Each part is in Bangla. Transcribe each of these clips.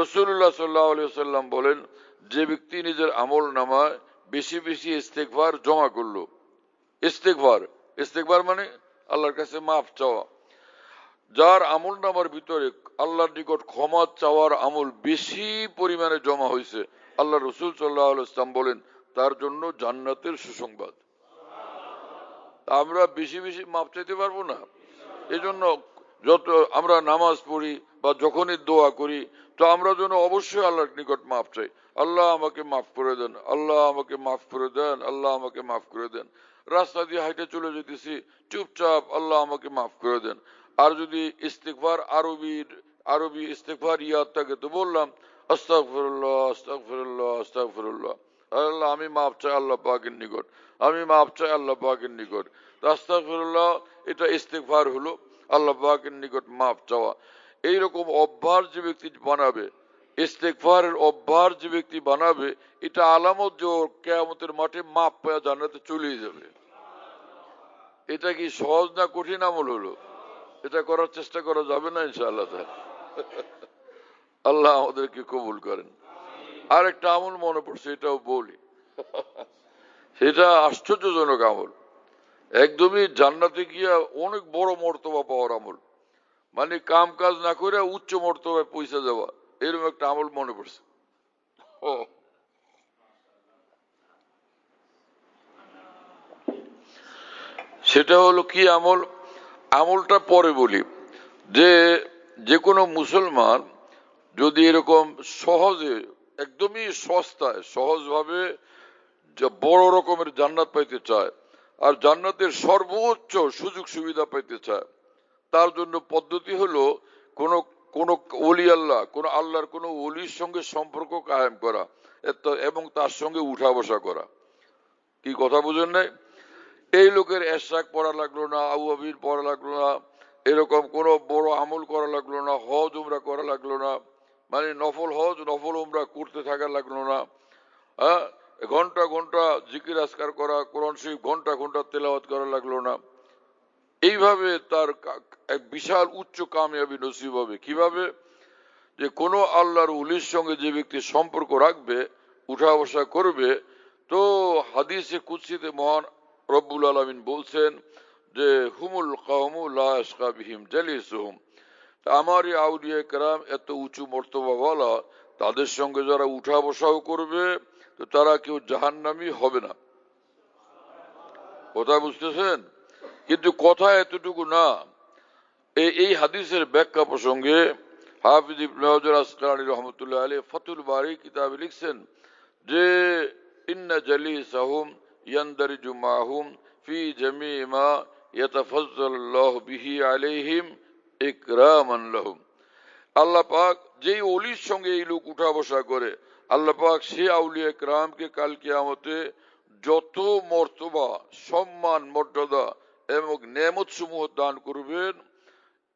রসুল্লাহ সাল্লাহ সাল্লাম বলেন, যে ব্যক্তি নিজের আমল নামায় বেশি বেশি ইস্তেকবার জমা করল। ইস্তেকবার ইস্তেকবার মানে আল্লাহর কাছে মাফ চাওয়া। যার আমল নামার ভিতরে আল্লাহর নিকট ক্ষমা চাওয়ার আমল বেশি পরিমাণে জমা হয়েছে আল্লাহ রসুল সাল্লাহ ইসলাম বলেন, তার জন্য জান্নাতের সুসংবাদ। আমরা বেশি বেশি মাপ চাইতে পারব না। এই জন্য যত আমরা নামাজ পড়ি বা যখনই দোয়া করি, তো আমরা যেন অবশ্যই আল্লাহর নিকট মাফ চাই। আল্লাহ আমাকে মাফ করে দেন, আল্লাহ আমাকে মাফ করে দেন, আল্লাহ আমাকে মাফ করে দেন। রাস্তা দিয়ে হাইটে চলে যেতেছি, চুপচাপ আল্লাহ আমাকে মাফ করে দেন। আর যদি ইস্তেকবার আরবির, আরবি ইস্তেকবার ইয়াদ থাকে তো বললাম, আস্তাগফিরুল্লাহ আস্তাগফিরুল্লাহ আস্তাগফিরুল্লাহ। আল্লাহ, আমি মাফ চাই আল্লাহ পাকের নিকট, আমি মাফ চাই আল্লাহ পাকের নিকট। আস্তাগফিরুল্লাহ, এটা ইস্তেকবার হলো আল্লাহ পাকের নিকট মাফ চাওয়া। এইরকম অভ্যাস যে ব্যক্তি বানাবে ইস্তেকফারের অভ্যাস যে ব্যক্তি বানাবে, এটা আলামত যে ওর কেয়ামতের মাঠে মাপ পাওয়া জানাতে চলেই যাবে। এটা কি সহজ না কঠিন আমল হলো? এটা করার চেষ্টা করা যাবে না ইনশাআল্লাহ আল্লাহ আমাদেরকে কবুল করেন। আর একটা আমল মনে পড়ছে, এটাও বলি। সেটা আশ্চর্যজনক আমল। একদমই জান্নাতে গিয়া অনেক বড় মর্তবা পাওয়ার আমল। মানে কাম কাজ না করে উচ্চ মর্তবায় পয়সা দেওয়া। এরকম একটা আমল মনে পড়ছে। ও। সেটা হলো কি আমল? আমলটা পরে বলি। যে যে কোনো মুসলমান যদি এরকম সহজে একদমই সস্তায় সহজভাবে বড় রকমের জান্নাত পাইতে চায় আর জান্নাতের সর্বোচ্চ সুযোগ সুবিধা পাইতে চায় তার জন্য পদ্ধতি হলো কোন কোন অলি আল্লাহ, কোন আল্লাহর কোন অলির সঙ্গে সম্পর্ক কায়েম করা এবং তার সঙ্গে উঠা বসা করা। কি কথা বুঝেন নাই? এই লোকের এশাক পড়া লাগল না, আবু আবির পড়া লাগল না, এরকম কোন বড় আমল করা লাগল না, হজ, উমরা করা লাগল না মানে নফল হজ, নফল, উমরা করতে থাকা লাগল না। হ্যাঁ? ঘণ্টা ঘণ্টা জিকির আসকার করা, কোরআন শরীফ ঘণ্টা ঘণ্টা তেলাওয়াত করা লাগল না। এইভাবে তার এক বিশাল উচ্চ কামিয়াবি নসিব হবে। কীভাবে? যে কোনো আল্লাহর উলির সঙ্গে যে ব্যক্তি সম্পর্ক রাখবে, উঠা বসা করবে, তো হাদিসে কুৎসিতে মহান রব্বুল আলমিন বলছেন যে, হুমুল লাশকা বিহিম আমার এই আউলিয়া কেরাম এত উঁচু মর্তবা বলা তাদের সঙ্গে যারা উঠা বসাও করবে, তো তারা কেউ জাহান্নামি হবে না। কথা বুঝতেছেন? কিন্তু কথা এতটুকু না এই হাদিসের ব্যাখ্যা প্রসঙ্গে হাফিজ ইবনে হাজার আসকালানি রহমতুল্লাহ আলী ফতুল বারি কিতাবে লিখছেন যে, ইন্না জালিসাহুম ইয়ানদারিজু মাহুম ফি জামিমা ইয়াতাফাজ্জালুল্লাহ বিহি আলাইহিম ইকরামান লাহুম। আল্লাহ পাক যেই অলির সঙ্গে এই লোক উঠা বসা করে, আল্লাহ পাক সে আউলিয়া একরামকে কাল কিয়ামতে যত মর্তবা, সম্মান, মর্যাদা এবং নেমত সমূহ দান করবেন।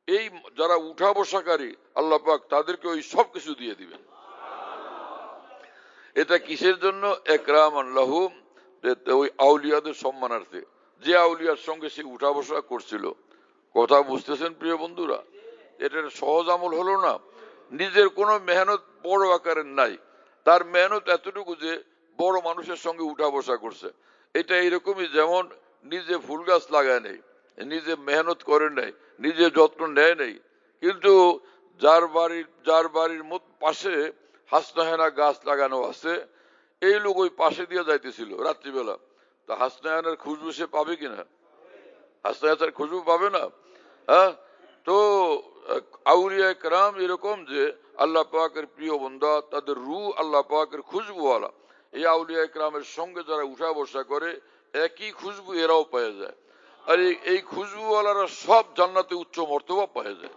এই যারা উঠা বসাকারী, আল্লাহ পাক তাদেরকে ওই সব কিছু দিয়ে দিবেন। এটা কিসের জন্য? একরাম আল্লাহু ওই আউলিয়াদের সম্মানার্থে। যে আউলিয়ার সঙ্গে সে উঠা বসা করছিল। কথা বুঝতেছেন প্রিয় বন্ধুরা? এটা সহজ আমল হলো না। নিজের কোনো মেহনত বড় আকারের নাই। তার মেহনত এতটুকু যে বড় মানুষের সঙ্গে উঠা বসা করছে। এটা এরকমই যেমন নিজে ফুল গাছ লাগায় নেই, নিজে মেহনত করে নেই, নিজে যত্ন নেয় নেই। কিন্তু যার বাড়ির যার বাড়ির পাশে হাসনাহেনা গাছ লাগানো আছে, এই লোক ওই পাশে দিয়ে যাইতেছিল রাত্রিবেলা। তা হাসনাহানার খুশবু সে পাবে কিনা? হাসনাহানার খুশবু পাবে না? হ্যাঁ? তো, আউলিয়া কালাম এরকম যে আল্লাহ পাকের প্রিয় বন্ধা তাদের রু আল্লাহ পাকের খুশবুওয়ালা। এই আউলিয়া কালামের সঙ্গে যারা উঠা বসা করে একই খুশবু এরাও পেয়ে যায়। আর এই- খুশবুওয়ালারা সব জান্নাতে উচ্চ মর্তবা পেয়ে যায়।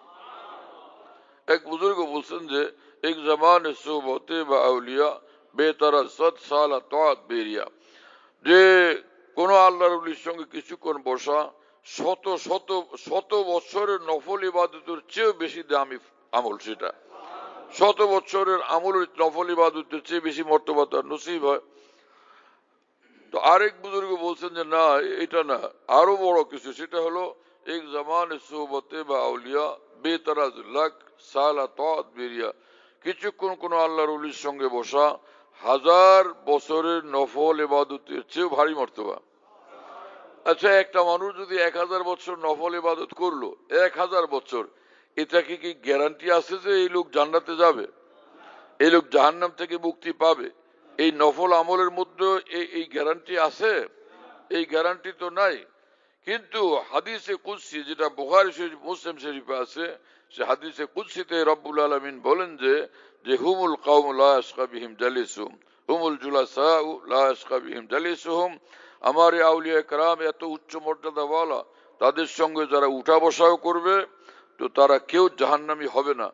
এক বুজুর্গ বলছেন যে, এক জমান সোবতে বা আউলিয়া, বেতারা সৎ সালা তাত বেরিয়া। যে কোন আল্লাহর উলির সঙ্গে কিছুক্ষণ বসা, শত শত শত বছরের নফল ইবাদতের চেয়েও বেশি দামি আমল সেটা। শত বছরের আমলের নফল ইবাদতের চেয়ে বেশি মর্তবা তার নসিব হয়। তো আরেক বুজুর্গ বলছেন যে, না, এটা না। আরও বড় কিছু, সেটা হলো, এক জামান সোবতে বা আউলিয়া, বেতারাজ লাখ সালা তত বেরিয়া, কিছুক্ষণ কোনো আল্লাহর উলির সঙ্গে বসা, হাজার বছরের নফল এবাদতের চেয়েও ভারী মর্তবা। আচ্ছা একটা মানুষ যদি এক হাজার বছর নফল ইবাদত করল, এক হাজার বছর, এটা কি কি গ্যারান্টি আছে যে এই লোক জান্নাতে যাবে? এই লোক জাহান্নাম থেকে মুক্তি পাবে? এই নফল আমলের মধ্যে এই গ্যারান্টি আছে? এই গ্যারান্টি তো নাই। কিন্তু হাদিসে কুৎসি যেটা বুখারি শরীফ, মুসলিম শরীফে আছে, সে হাদিসে কুৎসিতে রব্বুল আলমিন বলেন যে যে হুমুল কাউম লা ইয়াশকা বিহিম জালিসুম হুমুল জুলাসা লা ইয়াশকা বিহিম জালিসুহুম। আমার আউলিয়া কারাম এত উচ্চ মর্যাদাওয়ালা, তাদের সঙ্গে যারা উঠা বসাও করবে, তো তারা কেউ জাহান্নামি হবে না।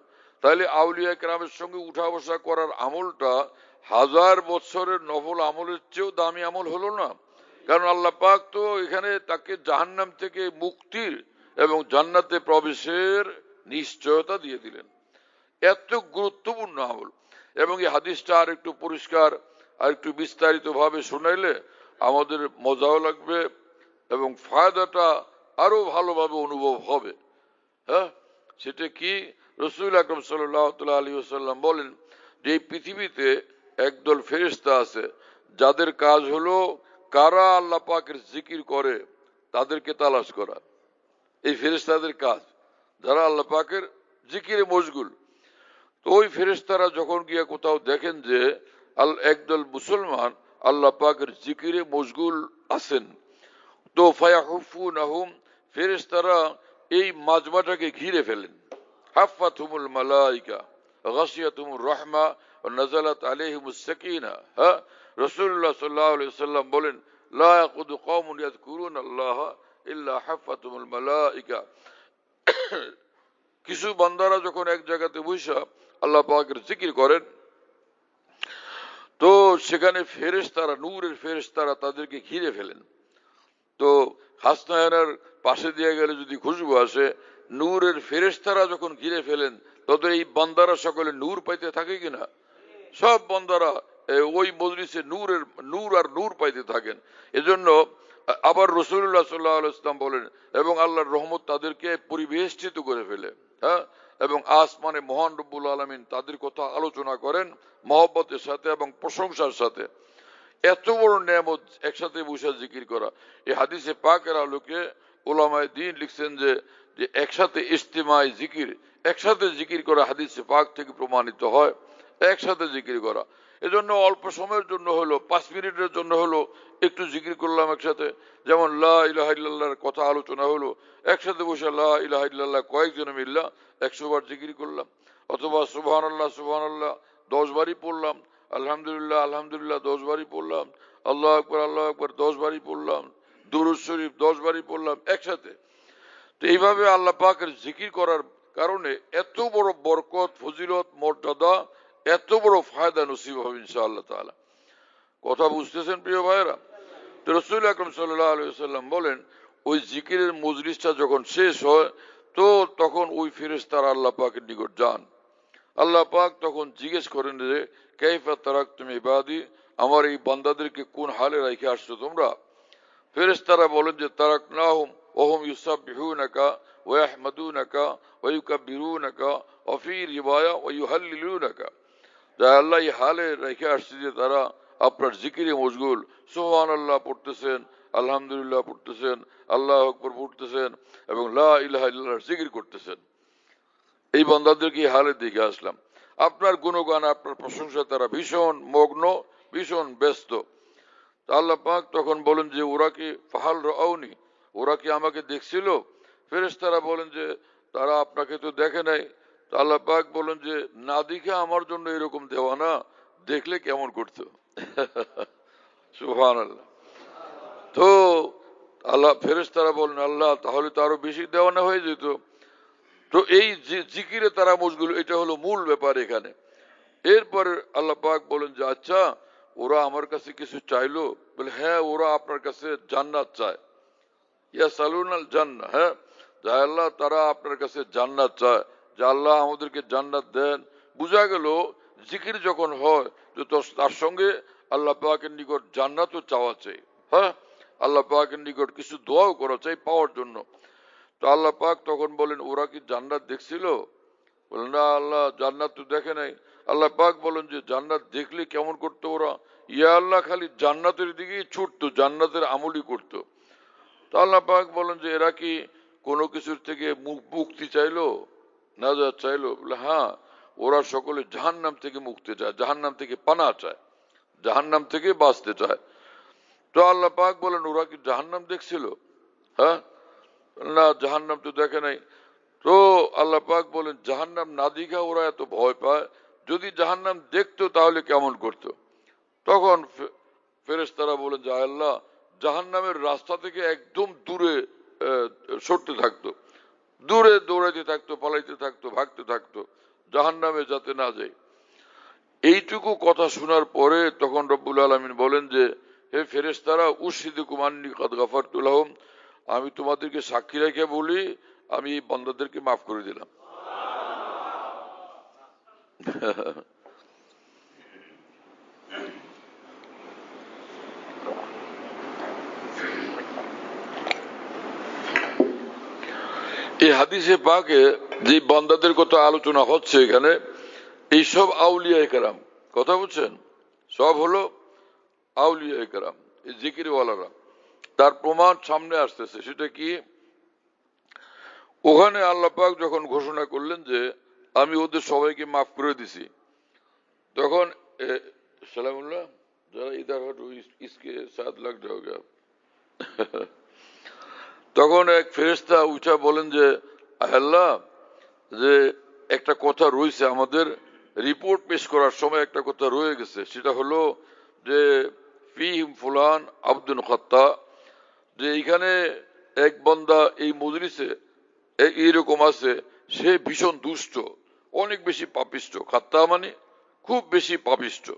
তাহলে আউলিয়া কেরামের সঙ্গে উঠা বসা করার আমলটা হাজার বছরের নফল আমলের চেয়েও দামি আমল হলো না। কারণ আল্লাহ পাক তো এখানে তাকে জাহান্নাম থেকে মুক্তির এবং জান্নাতে প্রবেশের নিশ্চয়তা দিয়ে দিলেন। এত গুরুত্বপূর্ণ আমল। এবং এই হাদিসটা আর একটু পরিষ্কার, আর একটু বিস্তারিত ভাবে শোনাইলে আমাদের মজাও লাগবে এবং ফায়দাটা আরও ভালোভাবে অনুভব হবে। হ্যাঁ? সেটা কি? রসুল আকরম সাল্লাহ আলী সাল্লাম বলেন, যে এই পৃথিবীতে একদল ফেরিস্তা আছে, যাদের কাজ হলো কারা আল্লাহ পাকের জিকির করে, তাদেরকে তালাশ করা। এই ফেরিস্তাদের কাজ, যারা আল্লাহ পাকের জিকিরে মশগুল। তো ওই ফেরিস্তারা যখন গিয়ে কোথাও দেখেন যে আল, একদল মুসলমান আল্লাহ পাকের জিকিরে মশগুল আছেন, তো ফায়াহুফু নাহুম ফেরেশতারা এই মাজমাটাকে ঘিরে ফেলেন। হাফাতুমুল মালাইকা, গাসিয়াতুমুর রহমা ও নাজালাত আলাইহিমুস সাকিনা। হ্যাঁ? রাসূলুল্লাহ সাল্লাল্লাহু আলাইহি সাল্লাম বলেন, লা ইয়াকুদু কওমুন ইয়াযকুরুন আল্লাহ ইল্লা হাফাতুমুল মালাইকা। কিছু বান্দারা যখন এক জায়গাতে বৈশা আল্লাহ পাকের জিকির করেন, তো সেখানে ফেরেশতারা, নূরের ফেরেশতারা তাদেরকে ঘিরে ফেলেন। তো হাসনায়নার পাশে দিয়ে গেলে যদি খুশবু আসে, নূরের ফেরেশতারা যখন ঘিরে ফেলেন তখন এই বান্দারা সকলে নূর পাইতে থাকে কিনা? সব বান্দারা ওই মজলিসে নূরের, নূর আর নূর পাইতে থাকেন। এজন্য আবার রসুল্লাহ সাল্লাহ ইসলাম বলেন, এবং আল্লাহর রহমত তাদেরকে পরিবেষ্টিত করে ফেলে হ্যাঁ? এবং আসমানে মহান রব্বুল আলমিন তাদের কথা আলোচনা করেন, মহব্বতের সাথে এবং প্রশংসার সাথে। এত বড় নিয়ামত একসাথে বসে জিকির করা। এই হাদিসে পাকের আলোকে ওলামায় দিন লিখছেন যে যে একসাথে ইস্তেমায় জিকির, একসাথে জিকির করা হাদিসে পাক থেকে প্রমাণিত হয়, একসাথে জিকির করা। এজন্য অল্প সময়ের জন্য হলো, পাঁচ মিনিটের জন্য হলো, একটু জিকির করলাম একসাথে। যেমন, লা ইলাহা কথা আলোচনা হলো, একসাথে বসে লা ইলাহা কয়েকজন মিল্লা একশো বার জিকির করলাম। অথবা সুবহানাল্লাহ সুবহানাল্লাহ দশ বারই পড়লাম আলহামদুলিল্লাহ আলহামদুলিল্লাহ, দশ বারই পড়লাম। আল্লাহ আকবর আল্লাহ আকবর, দশ বারই পড়লাম। দুরুদ শরীফ, দশ বারই পড়লাম একসাথে। তো এইভাবে আল্লাহ পাকের জিকির করার কারণে এত বড় বরকত, ফজিলত, মর্যাদা, এত বড় ফায়দা নসিব হবে ইনশাআল্লাহ তাআলা। কথা বুঝতেছেন প্রিয় ভাইয়েরা? তো রসুল আকরম সাল্লাহ আলু বলেন, ওই জিকিরের মজলিসটা যখন শেষ হয়, তো তখন ওই ফেরেশতারা আল্লাহ পাকের নিকট যান। আল্লাহ পাক তখন জিজ্ঞেস করেন যে কেফা তারাক তুমি ইবাদি? আমার এই বান্দাদেরকে কোন হালে রেখে আসছো তোমরা? ফেরেশতারা বলেন যে তারাক নাহুম ওহম ইউসাবিহুনাকা ওয়া ইয়াহমাদুনাকা ওয়া ইউকাব্বিরুনাকা ওয়া ফি রিওয়ায়া ওয়া ইউহাল্লিলুনাকা। যা আল্লাহ এই হালে রেখে আসছে যে, তারা আপনার জিকিরে মশগুল। সোহান আল্লাহ পড়তেছেন, আলহামদুলিল্লাহ পড়তেছেন, আল্লাহ আকবর পড়তেছেন এবং লা ইলাহা ইল্লাল্লাহর জিকির করতেছেন। এই বান্দাদেরকে এই হালের দিকে আসলাম। আপনার গুণগান, আপনার প্রশংসা, তারা ভীষণ মগ্ন, ভীষণ ব্যস্ত। আল্লাহ পাক তখন বলেন যে, ওরা কি ফাহাল রাউনি ওরা কি আমাকে দেখছিল? ফেরেশতারা বলেন যে, তারা আপনাকে তো দেখে নাই। আল্লাহ পাক বলেন যে, না দেখে আমার জন্য এরকম দেওয়া না দেখলে কেমন করতো? সুহান আল্লাহ তো আল্লাহ, ফেরেশতারা বলেন, আল্লাহ, তাহলে তো আরও বেশি দেওয়ানা হয়ে যেত। তো এই জিকিরে তারা মশগুল এটা হলো মূল ব্যাপার এখানে। এরপরে আল্লাহ বলেন যে আচ্ছা ওরা আমার কাছে কিছু চাইলো? বলে হ্যাঁ ওরা আপনার কাছে জান্নাত চায়। ইয়া সালুন আল জান্না হ্যাঁ আল্লাহ, তারা আপনার কাছে জান্নাত চায়। যে, আল্লাহ আমাদেরকে জান্নাত দেন। বোঝা গেল, জিকির যখন হয়, তো তার সঙ্গে আল্লাহ নিকট জান্নাতও চাওয়া চাই হ্যাঁ? আল্লাহ পাকের নিকট কিছু দোয়াও করা চাই পাওয়ার জন্য। তো আল্লাহ পাক তখন বলেন, ওরা কি জান্নাত দেখছিল? বলেন, না, আল্লাহ জান্নাত তো দেখে নাই। আল্লাহ পাক বলেন যে, জান্নাত দেখলে কেমন করতো ওরা? ইয়া আল্লাহ, খালি জান্নাতের দিকেই ছুটতো, জান্নাতের আমলই করতো। তো আল্লাহ পাক বলেন যে, এরা কি কোনো কিছুর থেকে মুখ মুক্তি চাইলো? না যা চাইলো? বলে হ্যাঁ ওরা সকলে জাহান্নাম থেকে মুক্তি চায়, জাহান্নাম থেকে পানা চায়, জাহান্নাম থেকে বাঁচতে চায়। তো আল্লাহ পাক বলেন, ওরা কি জাহান্নাম দেখছিল? হ্যাঁ না, জাহান্নাম তো দেখে নাই। তো আল্লাহ পাক বলেন, জাহান্নাম না দিঘা ওরা এত ভয় পায়, যদি জাহান্নাম দেখতো তাহলে কেমন করতো? তখন ফেরেশতারা বলেন যে আল্লাহ, জাহান্নামের রাস্তা থেকে একদম দূরে সরতে থাকতো। দূরে দৌড়াইতে থাকতো, পালাইতে থাকতো, ভাগতে থাকতো, জাহান্নামে যাতে না যায়। এইটুকু কথা শোনার পরে তখন রব্বুল আলমিন বলেন যে, হে ফেরেশতারা উশিদ কুমান্নি কদ গাফারতুল আহম আমি তোমাদেরকে সাক্ষী রেখে বলি, আমি বন্দাদেরকে মাফ করে দিলাম। এই হাদিসে পাকে যে বন্দাদের কথা আলোচনা হচ্ছে এখানে এইসব আউলিয়া একরাম। কথা বুঝছেন সব হলো আউলিয়া একরাম, এই জিকিরওয়ালারা। তার প্রমাণ সামনে আসতেছে, সেটা কি? ওখানে আল্লাহ পাক যখন ঘোষণা করলেন যে আমি ওদের সবাইকে মাফ করে দিছি, তখন তখন এক ফেরেস্তা উঠা বলেন যে আল্লাহ, যে একটা কথা রয়েছে আমাদের, রিপোর্ট পেশ করার সময় একটা কথা রয়ে গেছে, সেটা হলো যে, ফিহিম ফুলান আব্দুল খত্তা যে এইখানে এক বন্দা এই মজলিসে এইরকম আছে, সে ভীষণ দুষ্ট, অনেক বেশি পাপিষ্ট খাত্তা মানে খুব বেশি পাপিষ্ট।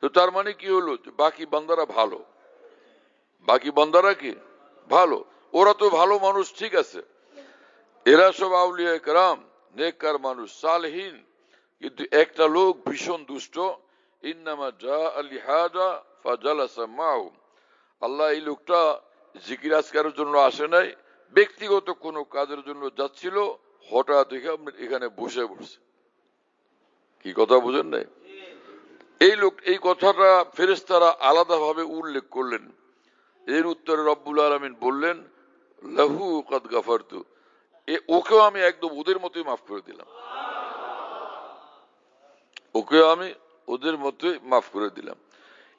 তো তার মানে কি হলো? বাকি বান্দারা ভালো। বাকি বান্দারা কি? ভালো। ওরা তো ভালো মানুষ, ঠিক আছে। এরা সব আউলিয়া নেককার মানুষ, সালহীন। কিন্তু একটা লোক ভীষণ দুষ্ট, ইন্নামা যা আলি হাজা ফাজালাসা মাউ আল্লাহ এই লোকটা জিকির আজকারের জন্য আসে নাই, ব্যক্তিগত কোনো কাজের জন্য যাচ্ছিল, হঠাৎ এখানে বসে পড়ছে। কি কথা বুঝেন নাই? এই লোক, এই কথাটা ফেরেস্তারা আলাদাভাবে উল্লেখ করলেন। এর উত্তরে রব্বুল আলমিন বললেন, লাহু কদ গাফারতু। এ, ওকেও আমি একদম ওদের মতোই মাফ করে দিলাম। ওকেও আমি ওদের মতোই মাফ করে দিলাম।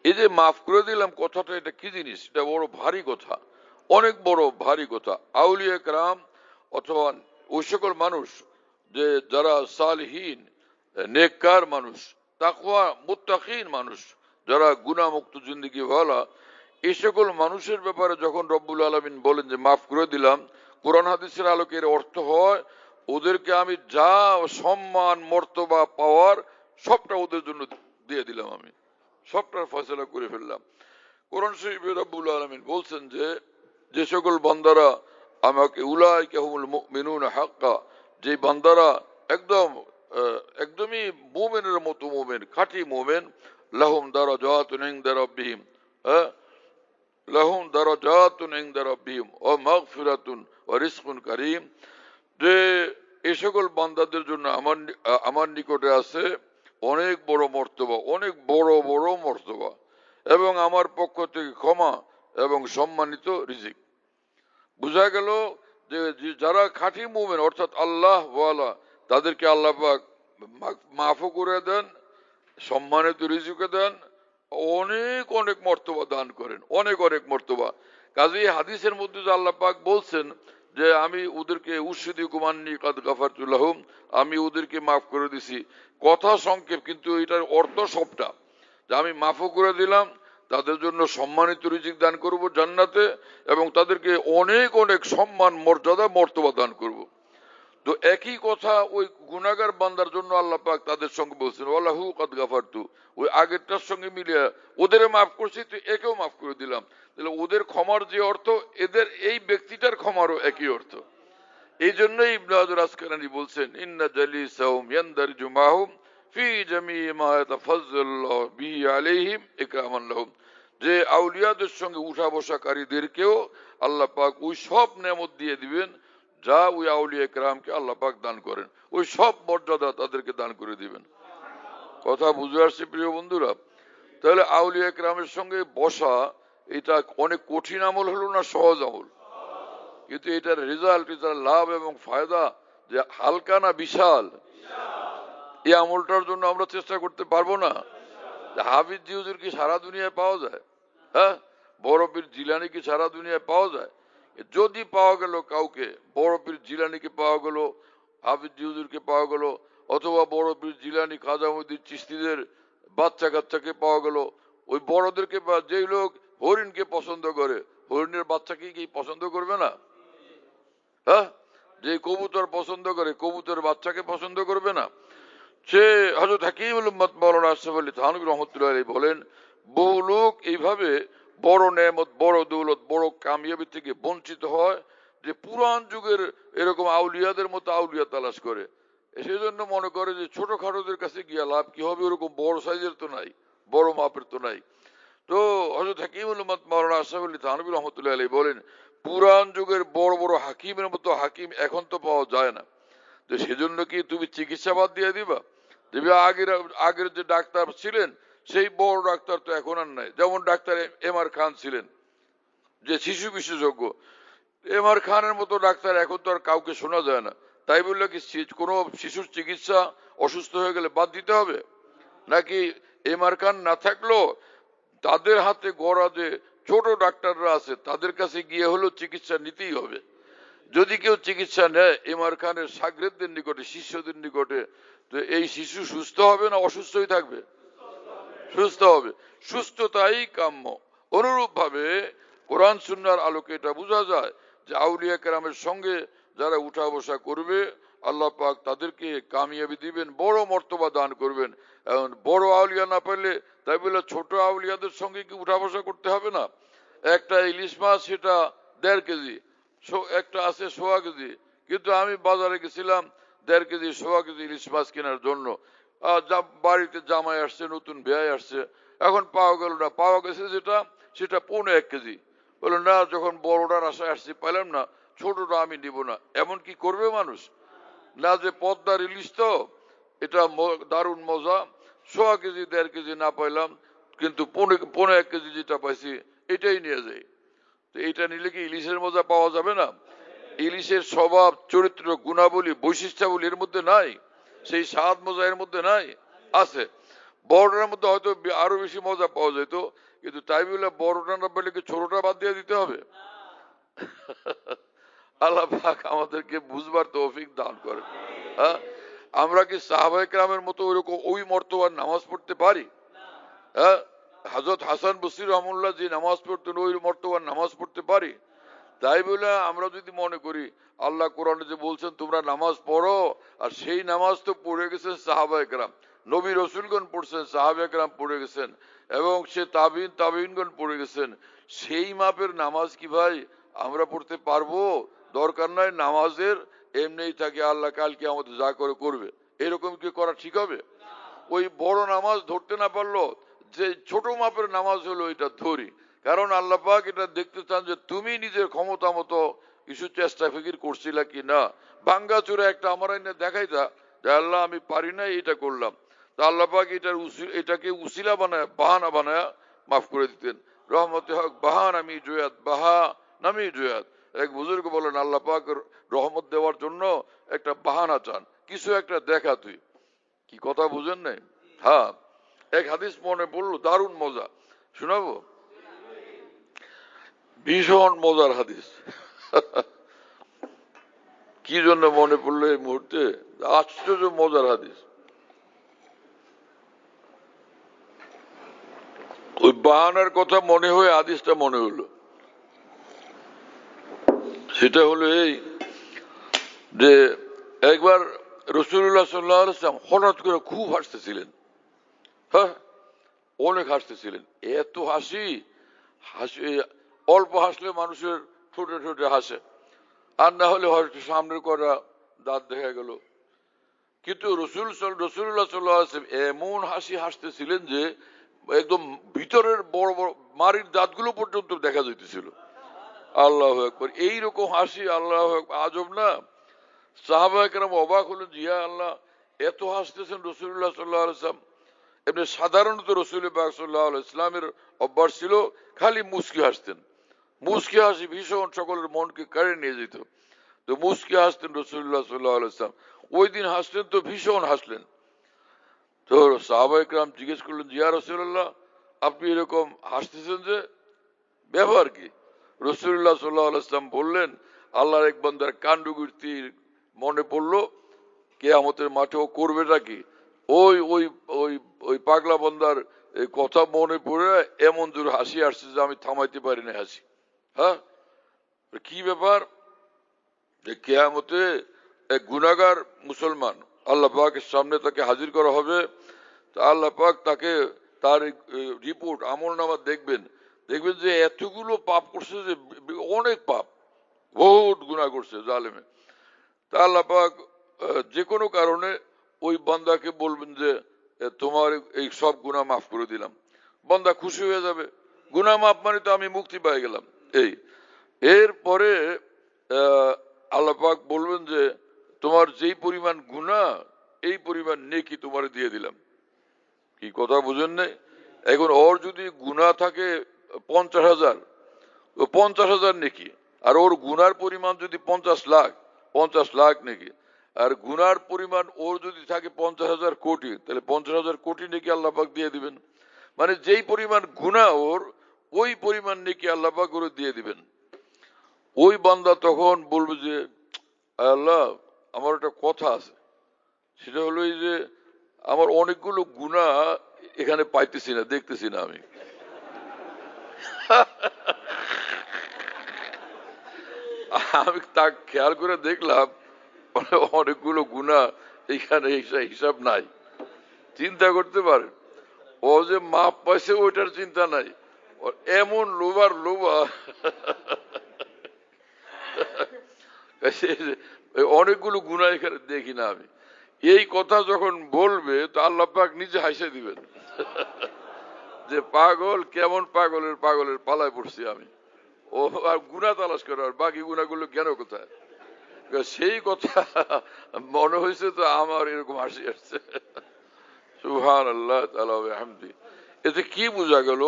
এই যে মাফ করে দিলাম কথাটা, এটা কি জিনিস? এটা বড় ভারী কথা। অনেক বড় ভারী কথা। আউলিয়া রাম অথবা ওই সকল মানুষ যে যারা সালহীন, নেককার মানুষ, তাকওয়া, মুত্তাকিন মানুষ, যারা গুণামুক্ত জিন্দগি ভালা এই সকল মানুষের ব্যাপারে যখন রব্বুল আলমিন বলেন যে মাফ করে দিলাম, কোরআন হাদিসের আলোকের অর্থ হয়, ওদেরকে আমি যা সম্মান, মর্তবা, পাওয়ার সবটা ওদের জন্য দিয়ে দিলাম আমি। সবটার ফয়সলা করে ফেললাম। কোরআন শরীফে রব্বুল আলমিন বলছেন যে যে সকল বান্দারা আমাকে উলাই কেহুল মিনুন হাক্কা, যে বান্দারা একদম একদমই মোমেনের মতো মোমেন, খাঁটি মোমেন, লাহুম দ্বারা জাতুন ইনদা রাব্বিহিম হ্যাঁ? লাহুম দারাজাতুন ইনদা রাব্বিহিম ওয়া মাগফিরাতুন ওয়া রিজকুন কারীম। যে এই সকল বান্দাদের জন্য আমার আমার নিকটে আছে অনেক বড় মর্তবা, অনেক বড় বড় মর্তবা। এবং আমার পক্ষ থেকে ক্ষমা এবং সম্মানিত রিজিক। বোঝা গেল যে যারা খাঁটি মুমেন, অর্থাৎ আল্লাহ ওয়ালা, তাদেরকে আল্লাহ পাক মাফও করে দেন, সম্মানিত রিজিকে দেন, অনেক অনেক মর্তবা দান করেন, অনেক অনেক মর্তবা। কাজে হাদিসের মধ্যে যে আল্লাহ পাক বলছেন যে আমি ওদেরকে উসিদি কুমান্নি কাদ গাফারতুল্লাহম আমি ওদেরকে মাফ করে দিছি। কথা সংক্ষেপ, কিন্তু এটার অর্থ সবটা। যে আমি মাফও করে দিলাম, তাদের জন্য সম্মানিত রিজিক দান করব জান্নাতে, এবং তাদেরকে অনেক অনেক সম্মান, মর্যাদা, মর্তবা দান করব। তো একই কথা ওই গুনাগার বান্দার জন্য আল্লাহ পাক তাদের সঙ্গে বলছেন আল্লাহু কাদ গাফারতু। ওই আগেরটার সঙ্গে মিলিয়ে ওদের মাফ করছি, তো একেও মাফ করে দিলাম। তাহলে ওদের ক্ষমার যে অর্থ, এদের এই ব্যক্তিটার ক্ষমারও একই অর্থ। এই জন্যই ইবনে হাজার বলছেন যে আউলিয়াদের সঙ্গে উঠা বসাকারীদেরকেও আল্লাহ পাক ওই সব নেমত দিয়ে দিবেন। যা ওই আউলি একরামকে আল্লাহ পাক দান করেন, ওই সব মর্যাদা তাদেরকে দান করে দিবেন। কথা বুঝে আসছে প্রিয় বন্ধুরা? তাহলে আউলি একরামের সঙ্গে বসা এটা অনেক কঠিন আমল হলো না সহজ আমল? কিন্তু এটার রেজাল্ট এটার লাভ এবং ফায়দা যে হালকা না বিশাল, এই আমলটার জন্য আমরা চেষ্টা করতে পারব না। হাফিজ জিউজুর কি সারা দুনিয়ায় পাওয়া যায়? হ্যাঁ? বরফির জিলানি কি সারা দুনিয়ায় পাওয়া যায়? যদি পাওয়া গেল কাউকে বরফির জিলানিকে পাওয়া গেল, হাফিজ জিউজুরকে পাওয়া গেল, অথবা বরফির জিলানি খাজামুদ্দিন চিস্তিদের বাচ্চা কাচ্চাকে পাওয়া গেল, ওই বড়দেরকে যেই লোক হরিণকে পছন্দ করে, হরিণের বাচ্চাকে কি পছন্দ করবে না? হ্যাঁ? যে কবুতর পছন্দ করে কবুতর বাচ্চাকে পছন্দ করবে না। সে হজরত হাকিম মৌলানা আশরাফ আলী থানবী রহমতুল্লাহ বলেন, বহু লোক এইভাবে বড় নেমত, বড় দৌলত, বড় কামিয়াবি থেকে বঞ্চিত হয় যে পুরান যুগের এরকম আউলিয়াদের মতো আউলিয়া তালাশ করে। সেই জন্য মনে করে যে ছোটখাটোদের কাছে গিয়া লাভ কি হবে? ওরকম বড় সাইজের তো নাই, বড় মাপের তো নাই। তো হজরত হাকিমুল উম্মত মাওলানা আশরাফ আলী থানবী রহমতুল্লাহ আলী বলেন পুরান যুগের বড় বড় হাকিমের মতো হাকিম এখন তো পাওয়া যায় না। তো সেজন্য কি তুমি চিকিৎসা বাদ দিয়ে দিবা? দেবে, আগের আগের যে ডাক্তার ছিলেন সেই বড় ডাক্তার তো এখন আর নাই। যেমন ডাক্তার এম আর খান ছিলেন, যে শিশু বিশেষজ্ঞ। এম আর খানের মতো ডাক্তার এখন তো আর কাউকে শোনা যায় না। তাই বললে কি কোনো শিশুর চিকিৎসা অসুস্থ হয়ে গেলে বাদ দিতে হবে? নাকি এম আর খান না থাকলেও তাদের হাতে গড়া যে ছোট ডাক্তাররা আছে, তাদের কাছে গিয়ে হলেও চিকিৎসা নিতেই হবে। যদি কেউ চিকিৎসা নেয়, এম আর খানের সাগরেদদের নিকটে, শিষ্যদের নিকটে, তো এই শিশু সুস্থ হবে না অসুস্থই থাকবে? সুস্থ হবে। সুস্থতাই কাম্য। অনুরূপ ভাবে কোরআন সুন্নার আলোকে এটা বোঝা যায় যে আউলিয়া কেরামের সঙ্গে যারা উঠা বসা করবে, আল্লাহ পাক তাদেরকে কামিয়াবি দিবেন, বড় মর্তবা দান করবেন। এখন বড় আউলিয়া না পেলে তাই বলে ছোট আউলিয়াদের সঙ্গে কি উঠা বসা করতে হবে না? একটা ইলিশ মাছ, সেটা দেড় কেজি একটা আছে সোয়া কেজি। কিন্তু আমি বাজারে গেছিলাম, দেড় কেজি, সোয়া কেজি ইলিশ মাছ কেনার জন্য। বাড়িতে জামাই আসছে, নতুন বেয়াই আসছে। এখন পাওয়া গেল না, পাওয়া গেছে যেটা, সেটা পৌনে এক কেজি। বলল না, যখন বড়টার আশায় আসছি, পাইলাম না, ছোটটা আমি নিব না। এমন কি করবে মানুষ? না, যে পদ্মার ইলিশ তো, এটা দারুণ মজা। সোয়া কেজি, দেড় কেজি না পাইলাম, কিন্তু পৌনে পৌনে এক কেজি যেটা পাইছি, এটাই নিয়ে যাই। তো এটা নিলে কি ইলিশের মজা পাওয়া যাবে না? ইলিশের স্বভাব, চরিত্র, গুণাবলী, বৈশিষ্ট্যাবলী এর মধ্যে নাই। সেই স্বাদ মজা এর মধ্যে নাই, আছে। বড়টার মধ্যে হয়তো আরও বেশি মজা পাওয়া যেত, কিন্তু তাই বলে বড়টা না পেলে কি ছোটটা বাদ দিয়ে দিতে হবে? আল্লাহ পাক আমাদেরকে বুঝবার তৌফিক দান করে। হ্যাঁ? আমরা কি সাহাবাহিক রামের মতো ওইরকম ওই মর্তবার নামাজ পড়তে পারি? হ্যাঁ? হাজরত হাসান বসির রহমুল্লাহ যে নামাজ পড়তেন, ওই মর্তবার নামাজ পড়তে পারি? তাই বলে আমরা যদি মনে করি, আল্লাহ কোরআনে যে বলছেন, তোমরা নামাজ পড়ো, আর সেই নামাজ তো পড়ে গেছেন সাহাবা একরাম। নবী রসুলগণ পড়ছেন, সাহাবা একরাম পড়ে গেছেন, এবং সে তাবিন, তাবিনগণ পড়ে গেছেন। সেই মাপের নামাজ কি ভাই আমরা পড়তে পারব? দরকার নয় নামাজের এমনিই থাকে, আল্লাহ কালকে আমাদের যা করে করবে। এরকম কি করা ঠিক হবে? ওই বড় নামাজ ধরতে না পারল, যে ছোট মাপের নামাজ হলো এটা ধরি। কারণ আল্লাহ পাক এটা দেখতে চান যে তুমি নিজের ক্ষমতা মতো কিছু চেষ্টা ফিকির করছিলা কি না? বাঙ্গা চূড়া একটা আমার এনে দেখাইতা যে আল্লাহ আমি পারি না এটা করলাম। তা আল্লাহ পাক এটার এটাকে উসিলা বানায়, বাহানা বানায় মাফ করে দিতেন। রহমতে হক বাহান আমি জয়াত বাহা নামি জয়াত। এক বুজুর্গ বলেন, আল্লাহ পাক রহমত দেওয়ার জন্য একটা বাহানা চান। কিছু একটা দেখা তুই। কি কথা বুঝেন নাই? হ্যাঁ। এক হাদিস মনে পড়ল, দারুণ মজা। শোনাবো? ভীষণ মজার হাদিস। কি জন্য মনে পড়ল এই মুহূর্তে? আশ্চর্য মজার হাদিস। ওই বাহানার কথা মনে হয়ে হাদিসটা মনে হলো। সেটা হলো এই যে একবার রসুল্লাহ সাল্লাম হঠাৎ করে খুব হাসতেছিলেন। হ্যাঁ? অনেক হাসতেছিলেন। এত হাসি হাসি অল্প হাসলে মানুষের ঠোঁটে ঠোঁটে হাসে। আর না হলে হয়তো সামনের করা দাঁত দেখা গেল। কিন্তু রসুল রসুল্লাহ সাল্লাহ এমন হাসি হাসতেছিলেন যে একদম ভিতরের বড় বড় মারির দাঁতগুলো পর্যন্ত দেখা যাইতেছিল। আল্লাহ একবার এইরকম হাসি আল্লাহ আজব না? সাহাবাহাম অবাক হলেন জিয়া আল্লাহ, এত হাসতেছেন রসুল্লাহ সাল্লাহ আলসালাম এমনি সাধারণত রসুল বাকসাল্লাহ ইসলামের অভ্যাস ছিল খালি মুসকি হাসতেন। মুসকি হাসি ভীষণ সকলের মনকে কেড়ে নিয়ে যেত। তো মুসকি হাসতেন রসুল্লাহ সাল্লাহ ইসলাম ওই দিন হাসলেন তো ভীষণ হাসলেন। তো সাহাবাইকরাম জিজ্ঞেস করলেন জিয়া রসুল্লাহ আপনি এরকম হাসতেছেন যে, ব্যবহার কি? রসুল্লাহ সাল্লাহ ইসলাম বললেন, আল্লাহর এক বান্দার কাণ্ডকীর্তি মনে পড়ল কে আমাদের মাঠে ও করবেটা কি? ওই ওই ওই ওই পাগলা বন্দার কথা মনে পড়ে এমন দূর হাসি আসছে যে আমি থামাইতে পারি না হাসি। হ্যাঁ কি ব্যাপার যে কেয়ামতে এক গুনাগার মুসলমান আল্লাহ পাকের সামনে তাকে হাজির করা হবে তা আল্লাহ পাক তাকে তার রিপোর্ট আমল নামা দেখবেন। দেখবেন যে এতগুলো পাপ করছে যে অনেক পাপ। বহুত গুণা করছে জালেমে। তা আল্লাহ পাক যে কোনো কারণে ওই বান্দাকে বলবেন যে তোমার এই সব গুণা মাফ করে দিলাম। বান্দা খুশি হয়ে যাবে। গুণা মাফ মানে তো আমি মুক্তি পেয়ে গেলাম। এই, এরপরে আল্লাহ বলবেন যে, তোমার যেই পরিমাণ গুণা এই পরিমাণ নেকি তোমার দিয়ে দিলাম। কি কথা বুঝেন নাই? এখন ওর যদি গুণা থাকে পঞ্চাশ হাজার পঞ্চাশ হাজার নেকি, আর ওর গুনার পরিমাণ যদি পঞ্চাশ লাখ পঞ্চাশ লাখ নাকি, আর গুনার পরিমাণ ওর যদি থাকে পঞ্চাশ হাজার কোটি, তাহলে পঞ্চাশ হাজার কোটি নাকি আল্লাপাক দিয়ে দিবেন। মানে যেই পরিমাণ গুণা ওর ওই পরিমাণ নাকি আল্লাপাক করে দিয়ে দিবেন। ওই বান্দা তখন বলবে যে, আল্লাহ, আমার একটা কথা আছে। সেটা হলো এই যে, আমার অনেকগুলো গুণা এখানে পাইতেছি না, দেখতেছি না আমি। আমি তা খেয়াল করে দেখলাম, অনেকগুলো গুণা এখানে হিসাব নাই। চিন্তা করতে পারেন। ও যে মাপ পাইছে, ওইটার চিন্তা নাই। এমন লোবার লোবা। অনেকগুলো গুণা এখানে দেখি না আমি। এই কথা যখন বলবে, তো আল্লাহ পাক নিজে হাসে দিবেন। যে পাগল, কেমন পাগলের পাগলের পালায় পড়ছি আমি। ও, আর গুণা তালাশ করে, আর বাকি গুণাগুলো কেন কোথায়? সেই কথা মনে হয়েছে তো আমার এরকম হাসি আসছে। সুহান আল্লাহ এতে কি বোঝা গেল?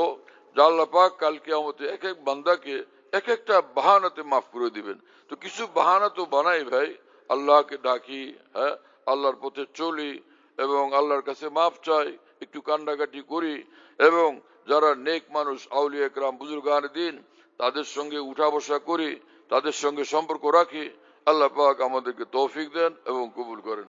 আল্লাহ কালকে আমাদের এক এক বান্দাকে এক একটা বাহানাতে মাফ করে দিবেন। তো কিছু বাহানা তো বানাই ভাই, আল্লাহকে ডাকি হ্যাঁ আল্লাহর পথে চলি এবং আল্লাহর কাছে মাফ চাই, একটু কান্ডাকাটি করি এবং যারা নেক মানুষ, আউলিয়া একরাম বুজুর্গান দিন, তাদের সঙ্গে উঠা বসা করি, তাদের সঙ্গে সম্পর্ক রাখি, আল্লাহ পাক আমাদেরকে তৌফিক দেন এবং কবুল করেন।